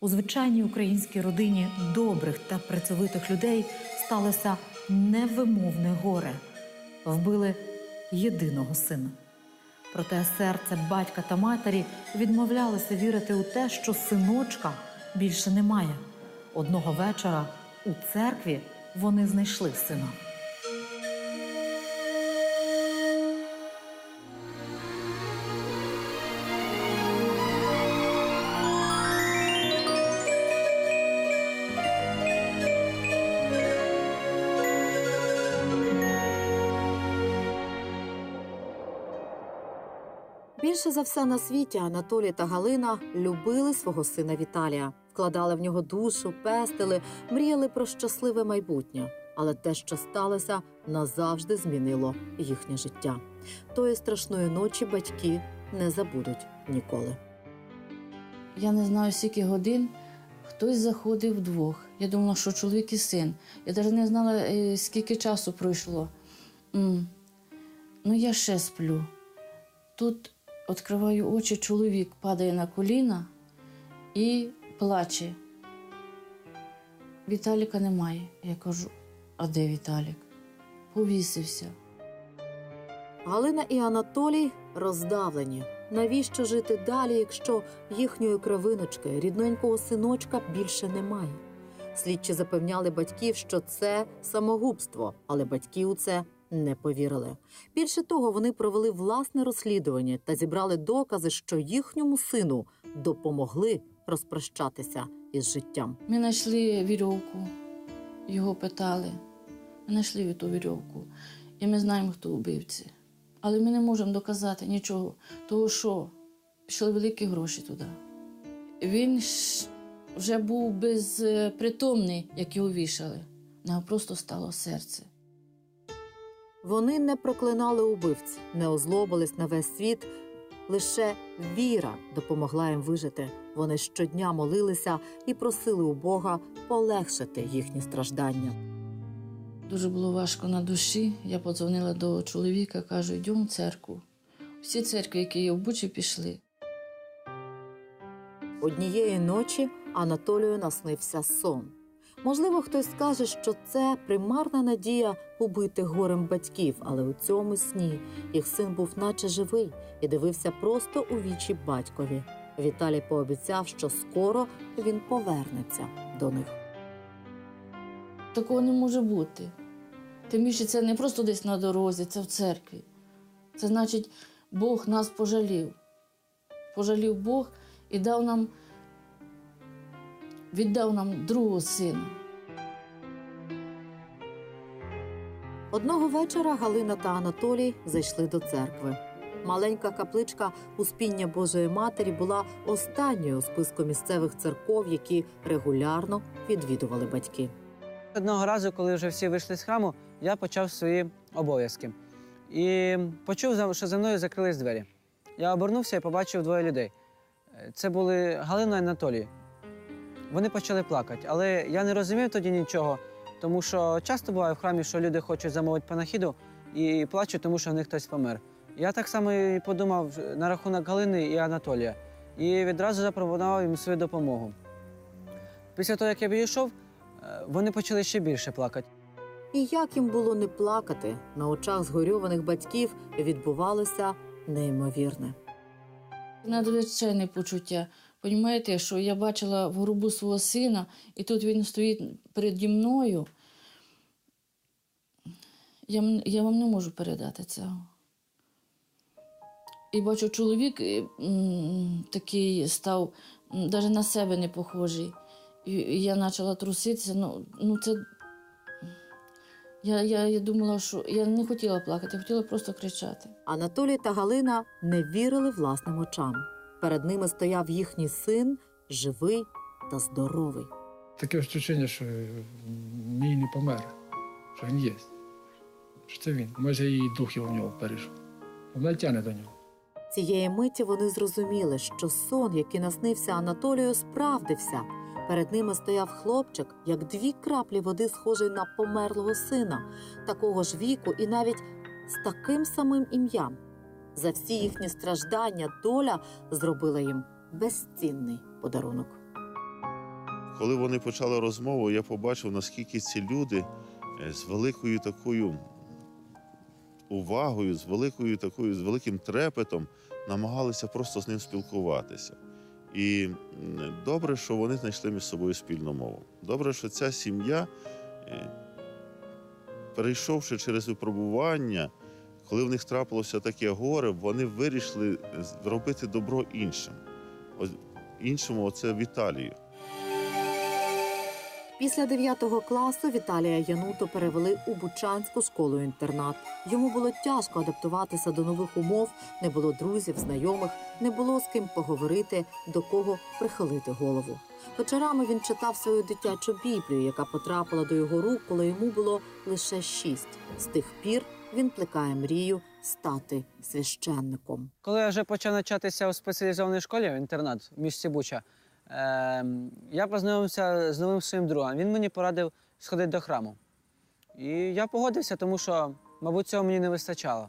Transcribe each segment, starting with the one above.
У звичайній українській родині добрих та працьовитих людей сталося невимовне горе. Вбили єдиного сина. Проте серце батька та матері відмовлялося вірити у те, що синочка більше немає. Одного вечора у церкві вони знайшли сина. Більше за все на світі Анатолій та Галина любили свого сина Віталія, вкладали в нього душу, пестили, мріяли про щасливе майбутнє. Але те, що сталося, назавжди змінило їхнє життя. Тої страшної ночі батьки не забудуть ніколи. Я не знаю, скільки годин хтось заходив вдвох. Я думала, що чоловік і син. Я навіть не знала, е, скільки часу пройшло. Ну, я ще сплю. Тут відкриваю очі, чоловік падає на коліна і плаче. Віталіка немає. Я кажу, а де Віталік? Повісився. Галина і Анатолій роздавлені. Навіщо жити далі, якщо їхньої кровиночки, рідненького синочка більше немає? Слідчі запевняли батьків, що це самогубство, але батьки у це не повірили. Більше того, вони провели власне розслідування та зібрали докази, що їхньому сину допомогли розпрощатися із життям. Ми знайшли вірьовку, його питали. Ми знайшли ту вірьовку, і ми знаємо, хто вбивці. Але ми не можемо доказати нічого, того що пішли великі гроші туди. Він вже був безпритомний, як його вішали. Нього просто стало серце. Вони не проклинали убивць, не озлобились на весь світ. Лише віра допомогла їм вижити. Вони щодня молилися і просили у Бога полегшити їхні страждання. Дуже було важко на душі. Я подзвонила до чоловіка, кажу, йдемо в церкву. Всі церкви, які є в Бучі, пішли. Однієї ночі Анатолію наснився сон. Можливо, хтось скаже, що це примарна надія убити горем батьків, але у цьому сні їх син був наче живий і дивився просто у вічі батькові. Віталій пообіцяв, що скоро він повернеться до них. Такого не може бути. Тим більше це не просто десь на дорозі, це в церкві. Це значить, Бог нас пожалів. Пожалів Бог і дав нам, віддав нам другого сина. Одного вечора Галина та Анатолій зайшли до церкви. Маленька капличка Успіння Божої Матері була останньою у списку місцевих церков, які регулярно відвідували батьки. Одного разу, коли вже всі вийшли з храму, я почав свої обов'язки. І почув, що за мною закрились двері. Я обернувся і побачив двоє людей. Це були Галина і Анатолій. Вони почали плакати, але я не розумів тоді нічого, тому що часто буває в храмі, що люди хочуть замовити панахіду і плачуть, тому що в них хтось помер. Я так само і подумав на рахунок Галини і Анатолія і відразу запропонував їм свою допомогу. Після того, як я відійшов, е, вони почали ще більше плакати. І як їм було не плакати, на очах згорьованих батьків відбувалося неймовірне. Надзвичайне почуття. Понімаєте, що я бачила в гробу свого сина, і тут він стоїть переді мною. Я, я вам не можу передати цього. І бачу, чоловік такий став, навіть на себе не похожий. І, я почала труситися. Ну, ну це. Я, я, я думала, що я не хотіла плакати, хотіла просто кричати. Анатолій та Галина не вірили власним очам. Перед ними стояв їхній син, живий та здоровий. Таке відчуття, що мій не помер, що він є. Що це він. Може, і дух його в нього перейшов. Вона тягне до нього. Цієї миті вони зрозуміли, що сон, який наснився Анатолію, справдився. Перед ними стояв хлопчик, як дві краплі води, схожий на померлого сина, такого ж віку і навіть з таким самим ім'ям. За всі їхні страждання доля зробила їм безцінний подарунок. коли вони почали розмову, я побачив, наскільки ці люди е, з великою такою увагою, з великою такою, з великим трепетом намагалися просто з ним спілкуватися. І добре, що вони знайшли між собою спільну мову. Добре, що ця сім'я, е, перейшовши через випробування, коли в них трапилося таке горе, вони вирішили зробити добро іншим. Іншому оце Віталію. Після 9 класу Віталія Януту перевели у Бучанську школу-інтернат. Йому було тяжко адаптуватися до нових умов, не було друзів, знайомих, не було з ким поговорити, до кого прихилити голову. Вечорами він читав свою дитячу біблію, яка потрапила до його рук, коли йому було лише шість. З тих пір він плекає мрію стати священником. Коли я вже почав навчатися у спеціалізованій школі, в інтернат в місті Буча, ем, я познайомився з новим своїм другом. Він мені порадив сходити до храму. І я погодився, тому що, мабуть, цього мені не вистачало.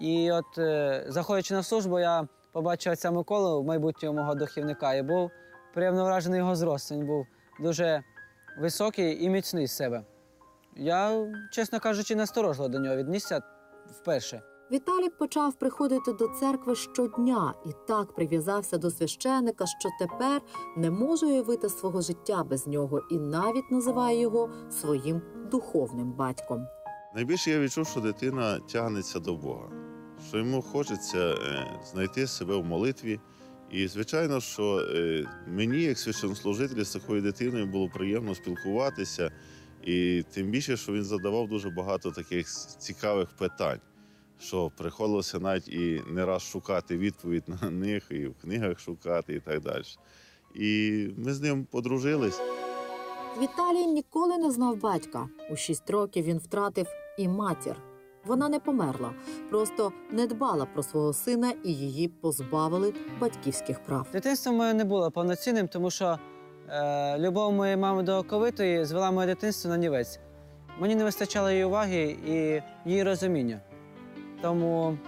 І от, е, заходячи на службу, я побачив отця Миколу, майбутнього мого духівника, і був приємно вражений його зросту. Він був дуже високий і міцний з себе. Я, чесно кажучи, насторожливо до нього віднісся вперше. Віталік почав приходити до церкви щодня і так прив'язався до священика, що тепер не може уявити свого життя без нього і навіть називає його своїм духовним батьком. Найбільше я відчув, що дитина тягнеться до Бога, що йому хочеться е, знайти себе в молитві. І, звичайно, що е, мені, як священнослужителю, з такою дитиною було приємно спілкуватися. І тим більше, що він задавав дуже багато таких цікавих питань, що приходилося навіть і не раз шукати відповідь на них, і в книгах шукати, і так далі. І ми з ним подружились. Віталій ніколи не знав батька. У шість років він втратив і матір. Вона не померла, просто не дбала про свого сина і її позбавили батьківських прав. Дитинство моє не було повноцінним, тому що любов моєї мами до оковитої звела моє дитинство на нівець. Мені не вистачало її уваги і її розуміння. Тому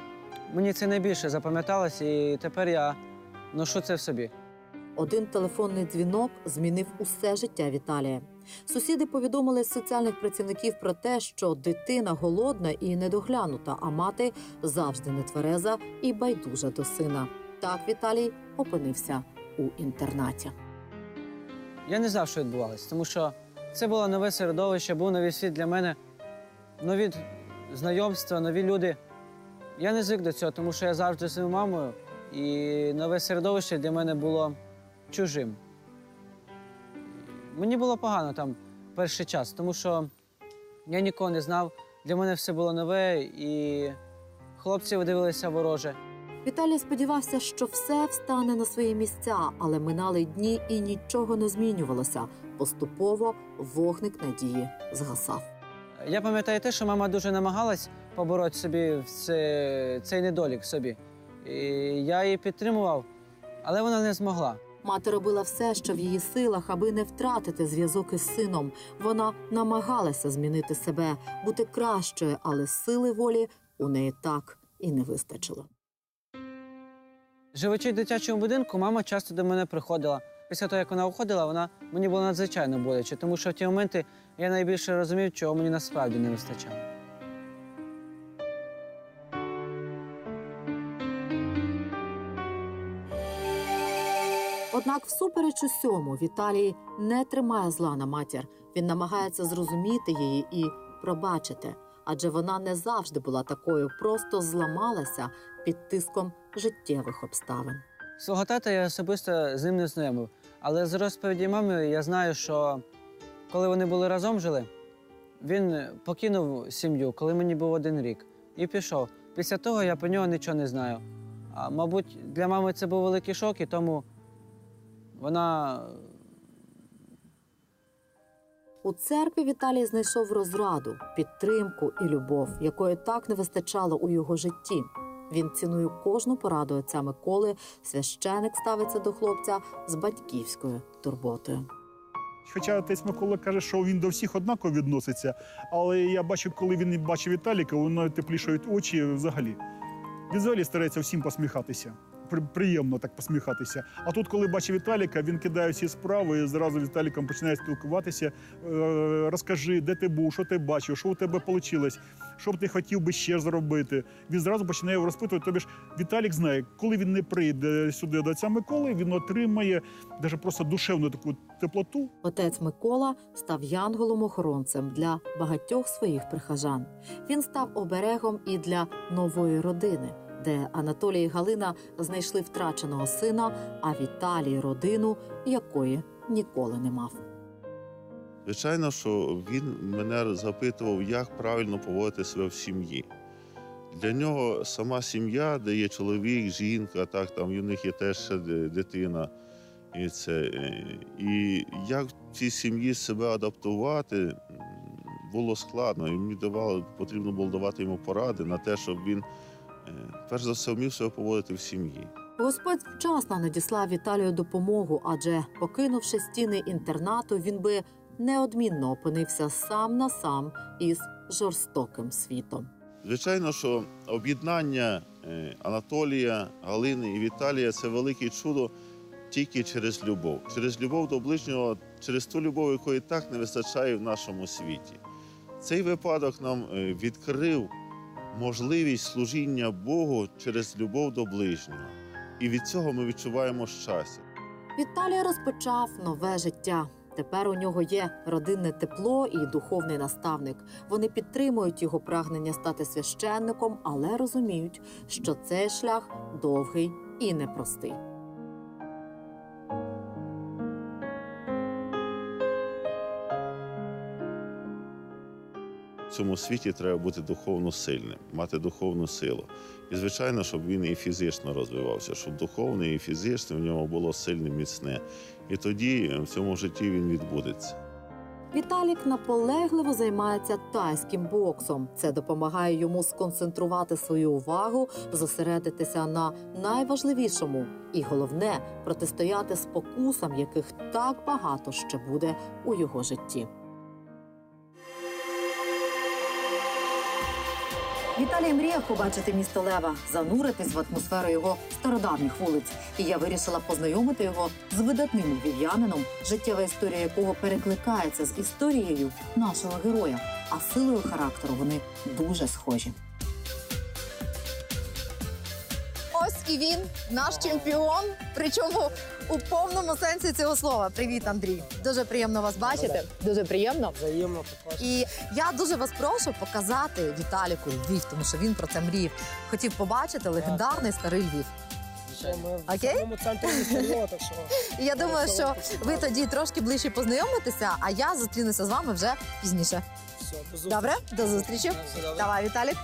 мені це найбільше запам'яталось, і тепер я ношу це в собі. Один телефонний дзвінок змінив усе життя Віталія. Сусіди повідомили соціальних працівників про те, що дитина голодна і недоглянута, а мати завжди нетвереза і байдужа до сина. Так Віталій опинився у інтернаті. Я не знав, що відбувалося, тому що це було нове середовище, був новий світ для мене, нові знайомства, нові люди. Я не звик до цього, тому що я завжди з мамою, і нове середовище для мене було чужим. Мені було погано там перший час, тому що я нікого не знав, для мене все було нове, і хлопці дивилися вороже. Віталій сподівався, що все встане на свої місця, але минали дні і нічого не змінювалося. Поступово вогник надії згасав. Я пам'ятаю те, що мама дуже намагалась побороти собі в це, цей недолік собі. І я її підтримував, але вона не змогла. Мати робила все, що в її силах, аби не втратити зв'язок із сином. Вона намагалася змінити себе, бути кращою, але сили волі у неї так і не вистачило. Живучи в дитячому будинку, мама часто до мене приходила. Після того, як вона уходила, вона мені було надзвичайно боляче, тому що в ті моменти я найбільше розумів, чого мені насправді не вистачало. Однак, всупереч усьому, Віталій не тримає зла на матір. Він намагається зрозуміти її і пробачити, адже вона не завжди була такою, просто зламалася під тиском життєвих обставин. Свого тата я особисто з ним не знайомив. Але з розповіді мами я знаю, що коли вони були разом жили, він покинув сім'ю, коли мені був один рік, і пішов. Після того я про нього нічого не знаю. А мабуть, для мами це був великий шок, і тому вона У церкві Віталій знайшов розраду, підтримку і любов, якої так не вистачало у його житті. Він цінує кожну пораду отця Миколи. Священик ставиться до хлопця з батьківською турботою. Хоча отець Микола каже, що він до всіх однаково відноситься, але я бачу, коли він бачив Віталіка, воно теплішають очі взагалі. Він взагалі старається всім посміхатися. При- приємно так посміхатися. А тут, коли бачив Віталіка, він кидає всі справи і зразу з Віталіком починає спілкуватися. Е, Розкажи, де ти був, що ти бачив, що у тебе вийшло, що б ти хотів би ще зробити. Він зразу починає розпитувати. Тобі ж Віталік знає, коли він не прийде сюди до отця Миколи, він отримає навіть просто душевну таку теплоту. Отець Микола став янголом-охоронцем для багатьох своїх прихожан. Він став оберегом і для нової родини, де Анатолій і Галина знайшли втраченого сина, а Віталій родину, якої ніколи не мав. Звичайно, що він мене запитував, як правильно поводити себе в сім'ї. Для нього сама сім'я, де є чоловік, жінка, так там в них є теж ще дитина. І, це, і як в цій сім'ї себе адаптувати було складно. І мені давало, потрібно було давати йому поради на те, щоб він перш за все вмів себе поводити в сім'ї. Господь вчасно надіслав Віталію допомогу, адже покинувши стіни інтернату, він би неодмінно опинився сам на сам із жорстоким світом. Звичайно, що об'єднання е, Анатолія, Галини і Віталія це велике чудо тільки через любов. Через любов до ближнього, через ту любов, якої так не вистачає в нашому світі. Цей випадок нам е, відкрив можливість служіння Богу через любов до ближнього. І від цього ми відчуваємо щастя. Віталій розпочав нове життя. Тепер у нього є родинне тепло і духовний наставник. Вони підтримують його прагнення стати священником, але розуміють, що цей шлях довгий і непростий. Цьому світі треба бути духовно сильним, мати духовну силу. І, звичайно, щоб він і фізично розвивався, щоб духовне і фізичне в ньому було сильне, міцне. І тоді в цьому житті він відбудеться. Віталік наполегливо займається тайським боксом. Це допомагає йому сконцентрувати свою увагу, зосередитися на найважливішому і головне протистояти спокусам, яких так багато ще буде у його житті. Віталій мріяв побачити місто Лева, зануритись в атмосферу його стародавніх вулиць. І я вирішила познайомити його з видатним львів'янином, життєва історія якого перекликається з історією нашого героя. А силою характеру вони дуже схожі. І він, наш чемпіон. Причому у повному сенсі цього слова. Привіт, Андрій. Дуже приємно вас бачити. Дуже приємно. Взаємно також. І я дуже вас прошу показати Віталіку Львів, тому що він про це мріяв. Хотів побачити легендарний старий Львів. Ми в самому центрі міста так що я думаю, що ви тоді трошки ближче познайомитеся, а я зустрінуся з вами вже пізніше. все, до зустрічі. Добре? До зустрічі. Все добре. Давай, Віталік.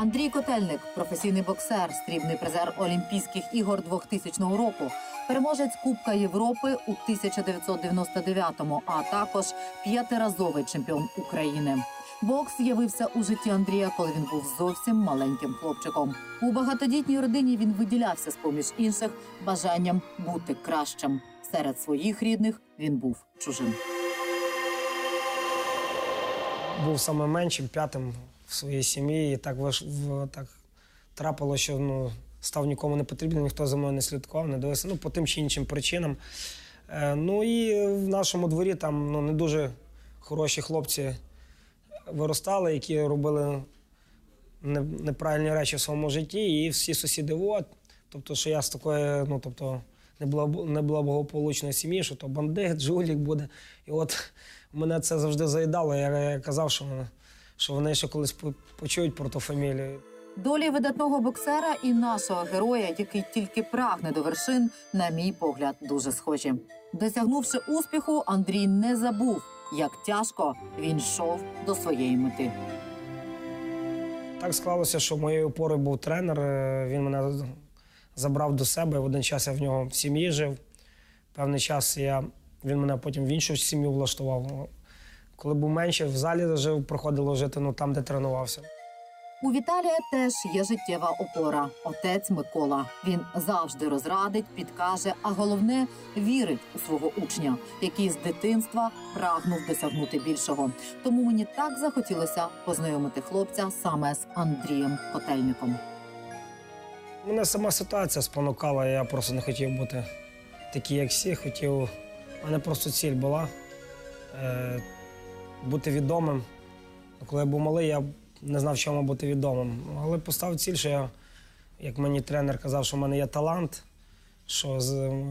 Андрій Котельник, професійний боксер, срібний призер Олімпійських ігор 2000 року, переможець Кубка Європи у 1999-му, а також п'ятиразовий чемпіон України. Бокс з'явився у житті Андрія, коли він був зовсім маленьким хлопчиком. У багатодітній родині він виділявся з поміж інших бажанням бути кращим. Серед своїх рідних він був чужим. був саме меншим, п'ятим в своїй сім'ї. І так виш... в... так трапило, що ну, став нікому не потрібен, ніхто за мною не слідкував, не дивився. Ну, по тим чи іншим причинам. Е, ну і в нашому дворі там ну, не дуже хороші хлопці виростали, які робили не- неправильні речі в своєму житті, і всі сусіди от. Тобто, що я з такої, ну тобто, не була благополучної сім'ї, що то бандит, жулік буде. І от мене це завжди заїдало. Я казав, що, що вони ще колись почують про ту фамілію. Долі видатного боксера і нашого героя, який тільки прагне до вершин, на мій погляд, дуже схожі. Досягнувши успіху, Андрій не забув, як тяжко він йшов до своєї мети. Так склалося, що моєю опорою був тренер. е, Він мене забрав до себе. В один час я в нього в сім'ї жив. Певний час я, він мене потім в іншу сім'ю влаштував. Коли був менше, в залі жив, проходило жити ну, там, де тренувався. У Віталія теж є життєва опора. Отець Микола. Він завжди розрадить, підкаже, а головне вірить у свого учня, який з дитинства прагнув досягнути більшого. Тому мені так захотілося познайомити хлопця саме з Андрієм Котельником. Мене сама ситуація спонукала, я просто не хотів бути такий, як всі. Хотів. У мене просто ціль була е, бути відомим. Коли я був малий, я не знав, чому бути відомим. Але поставив ціль, що я, як мені тренер казав, що в мене є талант, що з, е,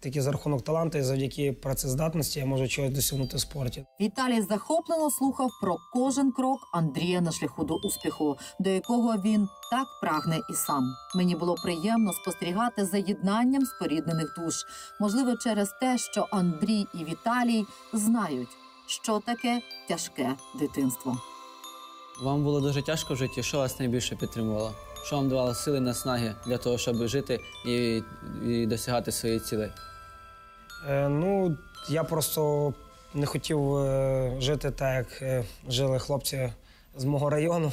тільки за рахунок таланту і завдяки працездатності я можу чогось досягнути в спорті. Віталій захоплено слухав про кожен крок Андрія на шляху до успіху, до якого він так прагне і сам. Мені було приємно спостерігати за єднанням споріднених душ. Можливо, через те, що Андрій і Віталій знають, що таке тяжке дитинство. Вам було дуже тяжко в житті. Що вас найбільше підтримувало? Що вам давало сили наснаги для того, щоб жити і, і досягати своєї цілей? Е, ну, я просто не хотів е, жити так, як е, жили хлопці з мого району,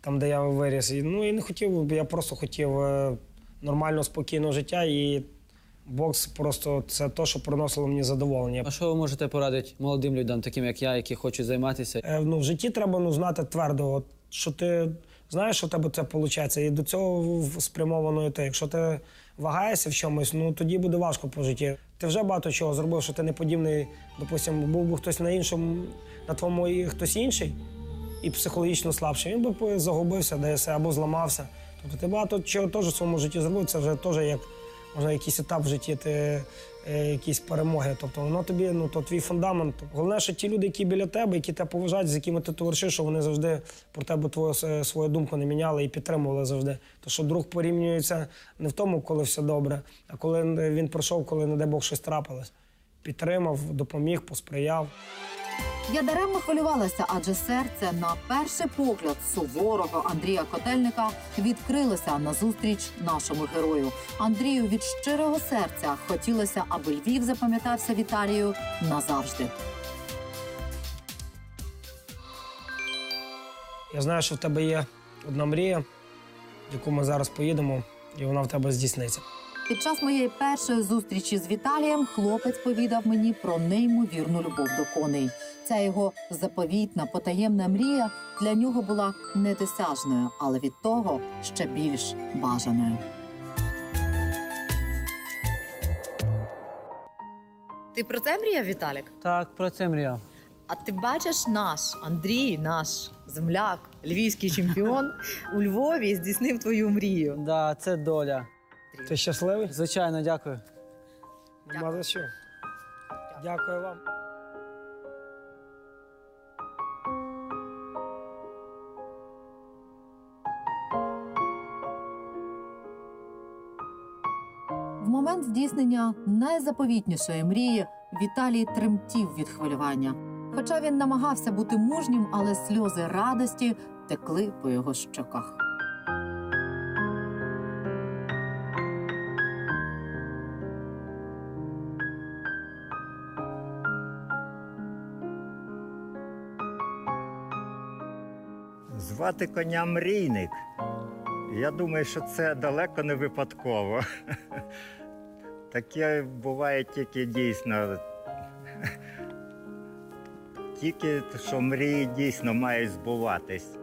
там, де я виріс. І, ну, і не хотів, я просто хотів е, нормального, спокійного життя, і бокс просто це те, що приносило мені задоволення. А що ви можете порадити молодим людям, таким як я, які хочуть займатися? Е, ну, в житті треба ну, знати твердо, от, що ти знаєш, що в тебе це виходить, і до цього спрямовано йти. Якщо ти вагаєшся в чомусь, ну тоді буде важко по житті. Ти вже багато чого зробив, що ти не подібний, допустимо, був би хтось на іншому, на твоєму і хтось інший, і психологічно слабший, він би загубився десь або зламався. Тобто ти багато чого теж в своєму житті зробив, це вже теж як можна якийсь етап в житті, ти, е, якісь перемоги. Тобто воно тобі, ну то твій фундамент. Головне, що ті люди, які біля тебе, які тебе поважають, з якими ти товаришиш, що вони завжди про тебе твою е, свою думку не міняли і підтримували завжди. То що друг порівнюється не в тому, коли все добре, а коли він пройшов, коли, не дай Бог, щось трапилось. Підтримав, допоміг, посприяв. Я даремно хвилювалася, адже серце на перший погляд суворого Андрія Котельника відкрилося назустріч нашому герою. Андрію від щирого серця хотілося, аби Львів запам'ятався Віталію назавжди. Я знаю, що в тебе є одна мрія, в яку ми зараз поїдемо, і вона в тебе здійсниться. Під час моєї першої зустрічі з Віталієм хлопець повідав мені про неймовірну любов до коней. Ця його заповітна, потаємна мрія для нього була недосяжною, але від того ще більш бажаною. Ти про це мріяв, Віталік? Так, про це мріяв. А ти бачиш наш Андрій, наш земляк, львівський чемпіон у Львові здійснив твою мрію. Да, це доля. Ти щасливий? Звичайно, дякую. Нема за що. Дякую вам. В момент здійснення найзаповітнішої мрії Віталій тремтів від хвилювання. Хоча він намагався бути мужнім, але сльози радості текли по його щоках. Звати коня мрійник. Я думаю, що це далеко не випадково. Таке буває тільки дійсно. Тільки що мрії дійсно мають збуватись.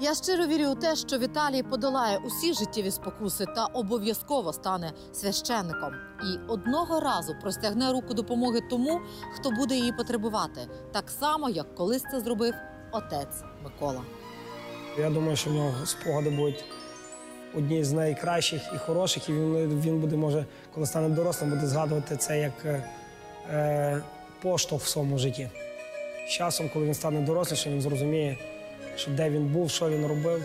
Я щиро вірю у те, що Віталій подолає усі життєві спокуси та обов'язково стане священником. І одного разу простягне руку допомоги тому, хто буде її потребувати, так само як колись це зробив отець Микола. Я думаю, що в нього спогади будуть одні з найкращих і хороших, і він, він буде, може, коли стане дорослим, буде згадувати це як е, е, поштовх в своєму житті. З часом, коли він стане дорослішим, він зрозуміє, що де він був, що він робив,